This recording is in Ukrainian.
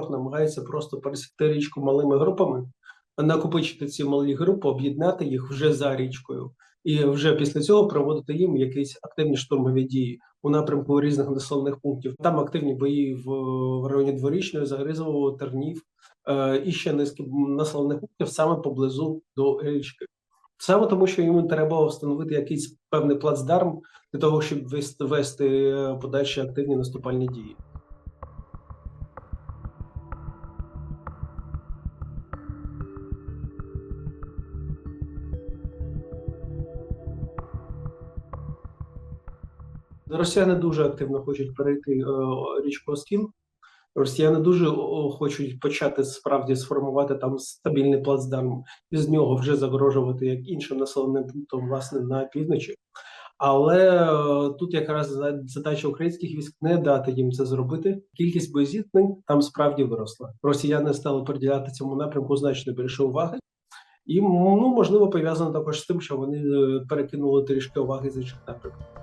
ворог намагається просто пересікти річку малими групами, накопичити ці малі групи, об'єднати їх вже за річкою, і вже після цього проводити їм якісь активні штурмові дії у напрямку різних населених пунктів. Там активні бої в, в районі Дворічної, Загризового, Тернів е, і ще низки населених пунктів саме поблизу до річки. Саме тому, що йому треба встановити якийсь певний плацдарм для того, щоб вести, е, подальші активні наступальні дії. Росіяни дуже активно хочуть перейти е, річку Оскіл. Росіяни дуже хочуть почати справді сформувати там стабільний плацдарм і з нього вже загрожувати як іншим населеним пунктом, власне, на півночі. Але е, тут якраз задача українських військ не дати їм це зробити. Кількість боєзіткнень там справді виросла. Росіяни стали приділяти цьому напрямку значно більше уваги. І ну можливо пов'язано також з тим, що вони е, перекинули трішки уваги з інших напрямків.